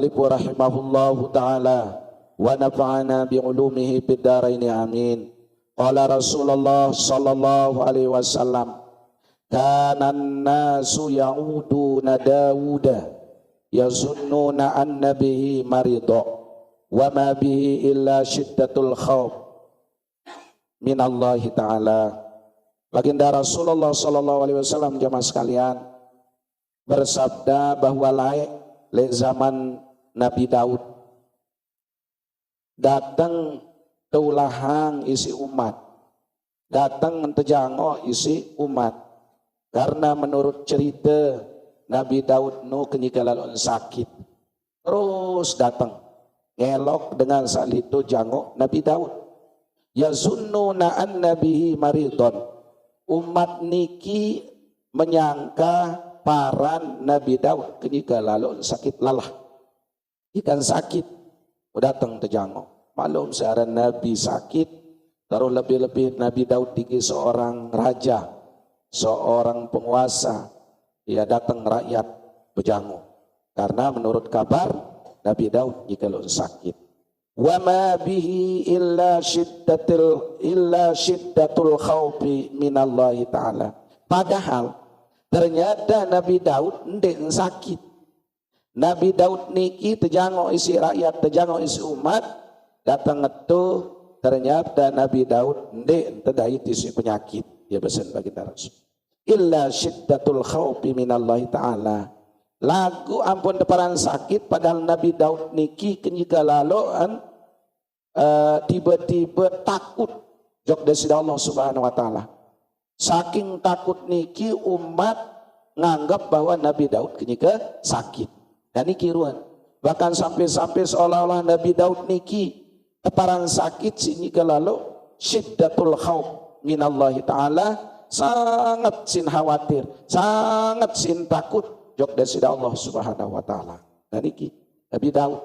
muallif rahimahullahu taala wa nafa'ana bi ulumihi bid dharain amin qala rasulullah sallallahu alaihi wasallam kana an-nasu ya'uduna dawuda yazunnuna anna bihi marida wa ma bihi illa syiddatul khawf min Allah taala Baginda Rasulullah sallallahu alaihi wasallam jamaah sekalian bersabda bahwa laik le zaman Nabi Daud. Datang teulahang isi umat. Datang mentejango isi umat. Karena menurut cerita Nabi Daud nu kenyika lalu sakit. Terus datang ngelok dengan saat itu jango Nabi Daud. Ya zunnuna an nabihi maridon. Umat niki menyangka paran Nabi Daud ketika lalu sakit lalah ikan sakit. Datang terjangkau malum seorang Nabi sakit. Taruh lebih-lebih Nabi Daud tinggi seorang raja seorang penguasa. Ia datang rakyat berjangu karena menurut kabar Nabi Daud jika sakit. Wa ma bihi illa syiddatul illa syiddatul khawfi minallahi taala. Padahal Ternyata Nabi Daud ndek sakit. Nabi Daud niki terjangok isi rakyat, terjangok isi umat, datang itu ternyata Nabi Daud ndek terdai isi penyakit. Ya pesan bagi Rasul. Illa syiddatul khawfi minallahi ta'ala. Lagu ampun deparan sakit padahal Nabi Daud niki kenyika laluan uh, tiba-tiba takut jok dari Allah Subhanahu wa taala. Saking takut niki umat nganggap bahwa Nabi Daud kenyika sakit. Dan niki ruan. Bahkan sampai-sampai seolah-olah Nabi Daud niki teparan sakit sini lalu syiddatul khawf minallahi ta'ala sangat sin khawatir, sangat sin takut jok dari Allah subhanahu wa ta'ala. Dan niki Nabi Daud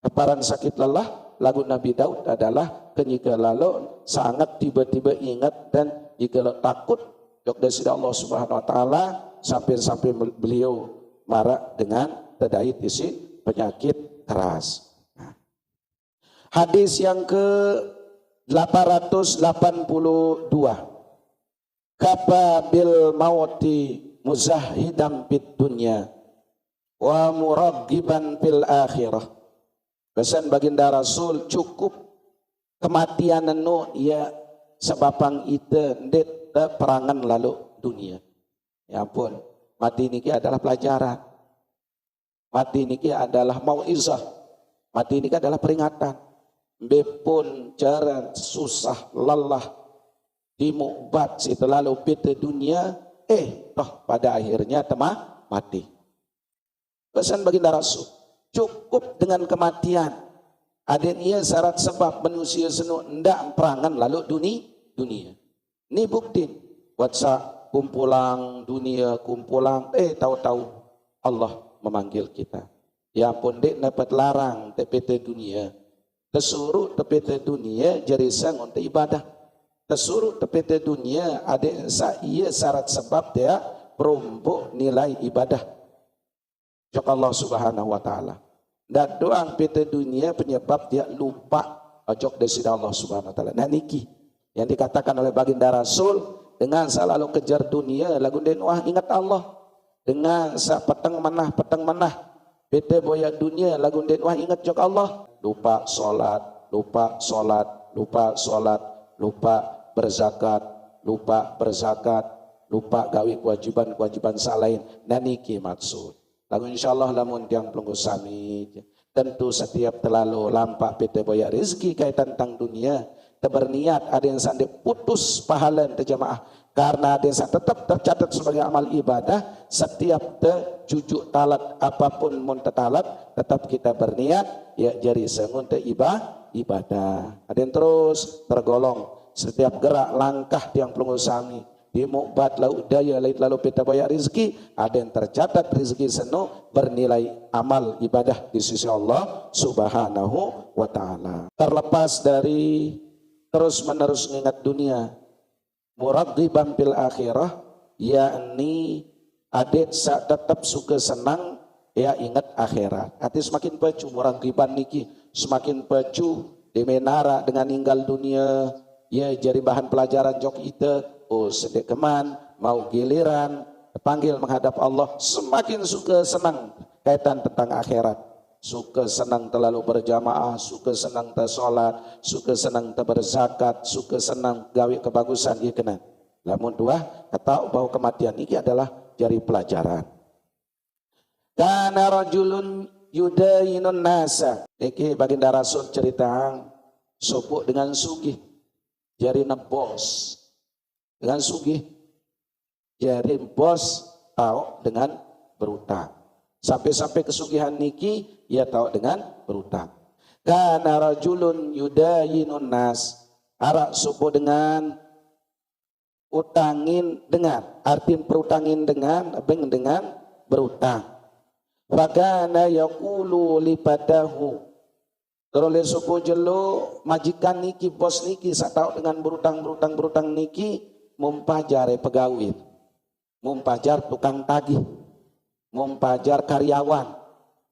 teparan sakit lelah lagu Nabi Daud adalah kenyika lalu sangat tiba-tiba ingat dan jika takut jok dari Allah Subhanahu wa taala sampai-sampai beliau marah dengan terdait isi penyakit keras. Nah. Hadis yang ke 882. Kapa bil mauti muzahidam bid dunya wa muraggiban fil akhirah. Pesan baginda Rasul cukup kematian anu ya sebabang ite ndet perangan lalu dunia. Ya ampun, mati niki adalah pelajaran. Mati niki adalah mauizah. Mati niki adalah peringatan. Bepun cara susah lelah dimubat si terlalu pita dunia eh toh pada akhirnya temah mati. Pesan baginda Rasul, cukup dengan kematian. Ada ia syarat sebab manusia senu ndak perangan lalu dunia dunia. Ini bukti. WhatsApp kumpulang dunia kumpulang eh tahu-tahu Allah memanggil kita. Ya pun dek dapat larang TPT dunia. Tesuruh TPT dunia jadi sang untuk ibadah. Tesuruh TPT dunia ada ia syarat sebab dia perumpuk nilai ibadah. Jok Allah subhanahu wa ta'ala. Dan doang PT dunia penyebab dia lupa ojok dari Allah subhanahu wa ta'ala. Nah niki yang dikatakan oleh baginda Rasul dengan selalu kejar dunia lagu den wah ingat Allah dengan sa peteng menah peteng menah bete boya dunia lagu den wah ingat jok Allah. Lupa solat lupa solat lupa solat lupa berzakat lupa berzakat lupa gawi kewajiban kewajiban salain dan niki maksud? Lagu insyaallah lamun tiang pelunggu sami. Tentu setiap terlalu lampak bete boya rezeki kaitan tentang dunia. Berniat ada yang sampai putus pahala terjemaah karena yang tetap tercatat sebagai amal ibadah setiap terjujuk talat apa pun mun talat tetap kita berniat ya jadi sengun ibadah ibadah. Ada yang terus tergolong setiap gerak langkah yang pelungu sami di mukbat lau daya lain lalu pita bayar rezeki ada yang tercatat rezeki senu bernilai amal ibadah di sisi Allah subhanahu wa ta'ala. Terlepas dari terus menerus mengingat dunia muraghiban fil akhirah yakni adik tetap suka senang ya ingat akhirat. Arti semakin orang riban niki, semakin pecu di menara dengan ninggal dunia, ya jadi bahan pelajaran jok itu, oh sedek keman, mau giliran, panggil menghadap Allah, semakin suka senang kaitan tentang akhirat. Suka senang terlalu berjamaah, suka senang tersolat, suka senang terberzakat, suka senang gawe kebagusan, ya kena. Lamun dua, kata bahwa kematian ini adalah jari pelajaran. Kana rajulun yudayinun nasa. Iki baginda Rasul cerita sopuk dengan sugih. Jari nebos. Dengan sugih. Jari bos tahu dengan berutang. Sampai-sampai kesugihan niki ia tahu dengan berutang. Kana rajulun yudayinun nas. Arak subuh dengan utangin dengan arti perutangin dengan beng dengan berutang Fakana yaqulu lipadahu. Teroleh suku jelo majikan niki bos niki satau dengan berutang berutang berutang niki mumpajare pegawai. Mumpajar tukang tagih. Mumpajar karyawan.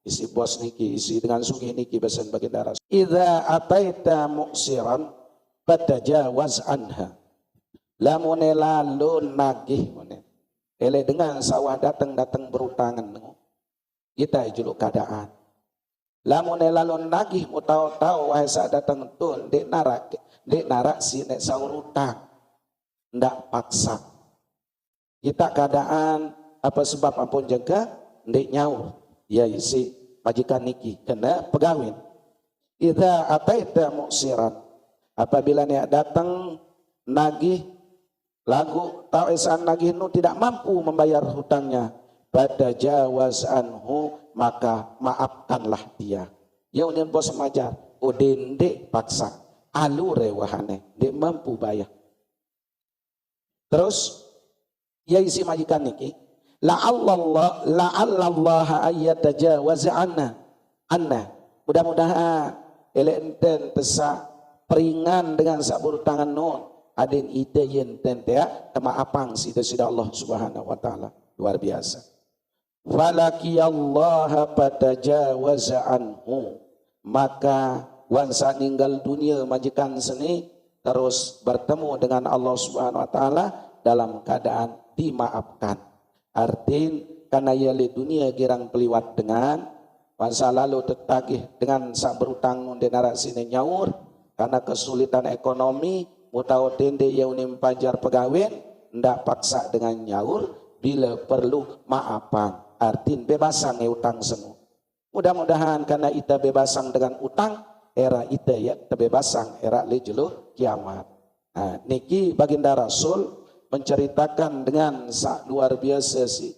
Isi bos niki, isi dengan sugih niki besan bagi darah. Idza ataita muksiran fatajawaz anha. Lamune lalu nagih. Ele dengan sawah datang datang berutangan kita juluk keadaan. Lamun lalon lagi mau tahu-tahu wahai saat datang tuh dek narak dek narak si nek sahur utang ndak paksa. Kita keadaan apa sebab ampun jaga? Dek nyaur. Ya isi majikan niki kena pegawin. Ida apa itu muksiran apabila nek datang nagih lagu tahu esan nagih nu tidak mampu membayar hutangnya pada jawaz anhu maka maafkanlah dia. Ya unin bos majar. Dek paksa. Alu rewahane. Dek mampu bayar. Terus ya isi majikan niki la Allah la Allah ayat tajawaz anna. Anna. Mudah-mudahan ele enten tesa peringan dengan sabur tangan non adin ide yen tente ya. Maafang si Allah subhanahu wa taala. Luar biasa. Falaki Allah patajawaza anhu. Maka wansa ninggal dunia majikan seni terus bertemu dengan Allah Subhanahu wa taala dalam keadaan dimaafkan artin karena yali dunia girang peliwat dengan masa lalu tetagih dengan sak berutang denara sini nyaur karena kesulitan ekonomi mutau tende unim pajar pegawai ndak paksa dengan nyaur bila perlu maafan artin bebasang e utang semu. Mudah-mudahan karena ita bebasang dengan utang, era ita ya terbebasang era lejelo kiamat. Nah, niki baginda Rasul menceritakan dengan luar biasa si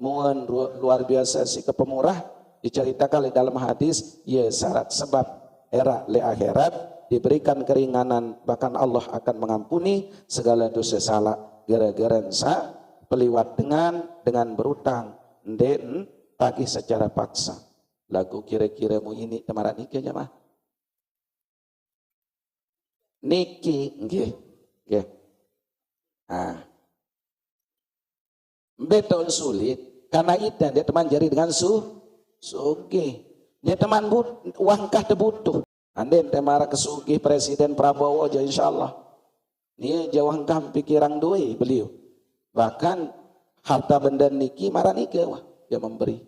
muan luar biasa si kepemurah diceritakan dalam hadis ya syarat sebab era le akhirat diberikan keringanan bahkan Allah akan mengampuni segala dosa salah gara-gara sa peliwat dengan dengan berutang den tagih secara paksa. Lagu kira-kira mu ini temarat niki aja mah. Niki, nggih, nggih. Ah. Betul sulit karena itu dia teman jari dengan su sugi. Dia teman but uang kah butuh. Anden temara kesugi Presiden Prabowo aja insya Allah. Dia jawang kam pikiran doi beliau. Bahkan harta benda niki marah niki wah dia memberi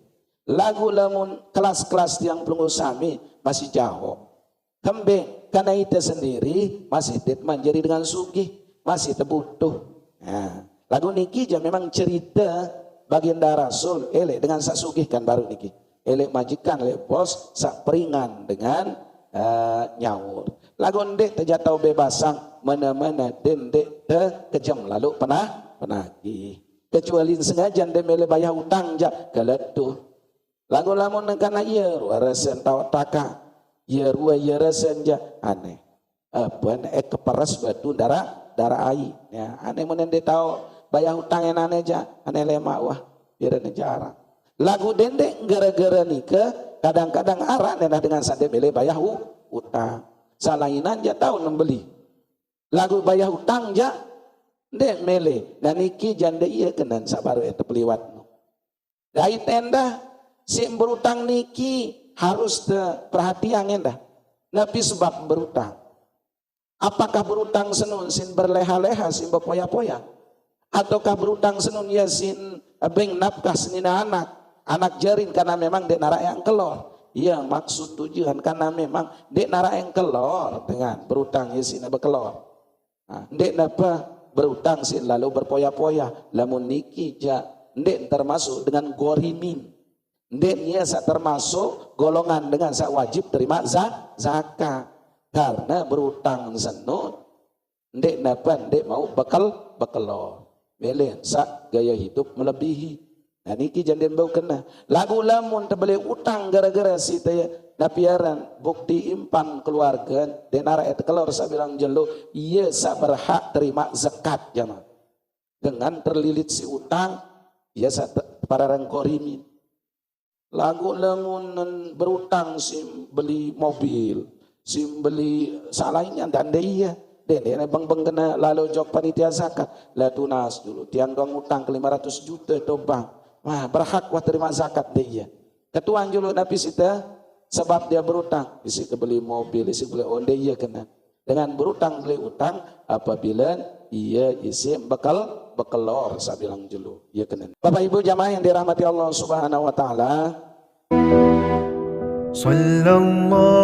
lagu lamun kelas-kelas yang belum sami masih jauh kembe karena itu sendiri masih menjadi dengan sugi masih terbutuh lagu niki jam memang cerita baginda Rasul elek dengan sak sugih kan baru niki. Elek majikan elek bos sak peringan dengan uh, nyaur. Lagu ndek terjatuh bebasang mana-mana dendek te kejam lalu pernah penagih. Kecuali sengaja dia mele bayar hutang ja tu lagu lamun kana iya resen tahu taka. Iya rua iya resen ja aneh. Apa eh keperas batu darah darah air ya aneh menen dia tahu bayar hutang yang aneh ja aneh lemak wah biar negara lagu dendek gara-gara nikah kadang-kadang arah nenah dengan sande mele bayar hutang salainan ja tahu membeli lagu bayar hutang ja Dek mele dan iki janda iya kenan sabaru eta peliwat. Dari tenda si berutang niki harus perhatian dah. Nabi sebab berutang. Apakah berutang senun sin berleha-leha sin berpoya-poya? Ataukah berutang senun ya sin beng nafkah senina anak? Anak jarin karena memang dek narak yang kelor. Ya maksud tujuan karena memang dek narak yang kelor dengan berutang ya sin berkelor. Nah, dek napa berutang sin lalu berpoya-poya. Lamun niki ja dek termasuk dengan gorimin. Dek ia termasuk golongan dengan sak wajib terima zakat karena berutang senut ndek napa ndek mau bakal bakal belen sak gaya hidup melebihi. Nah niki janden bau kena. Lagu lamun terbeli utang gara-gara si taya napiaran bukti impan keluarga denara et kelor sa bilang jelo iya sa berhak terima zakat jama dengan terlilit si utang iya sa para rangkorimin lagu lamun berutang si beli mobil si beli salahnya dan dia den dia bang bang kena lalu jok panitia zakat. Lah tunas dulu tiang dong utang ke 500 juta to bang. Wah berhak wah terima zakat dia. ya ketuan dulu nabi sita sebab dia berutang isi kebeli mobil isi beli onde iya kena. Dengan berutang beli utang apabila iya isi bekal bekelor saya bilang julu, iya kena. Bapak Ibu jamaah yang dirahmati Allah Subhanahu wa taala. Sallallahu